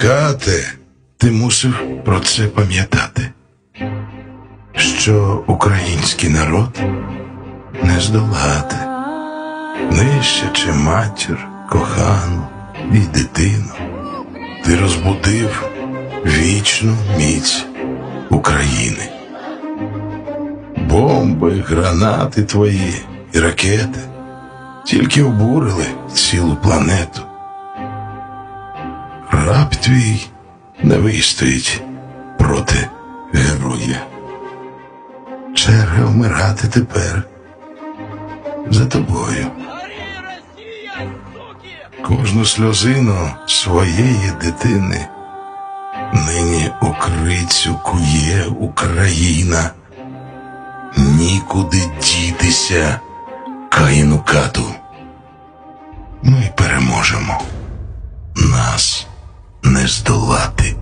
Кате, ти мусив про це пам'ятати, що український народ не здолати, нищачи матір, кохану і дитину, ти розбудив вічну міць України. Бомби, гранати твої і ракети тільки обурили цілу планету. Раб твій не вистоїть проти героя. Черга вмирати тепер за тобою. Кожну сльозину своєї дитини нині окрицю кує Україна. Нікуди дітися, Каїну кату. Ми переможемо. Здолати.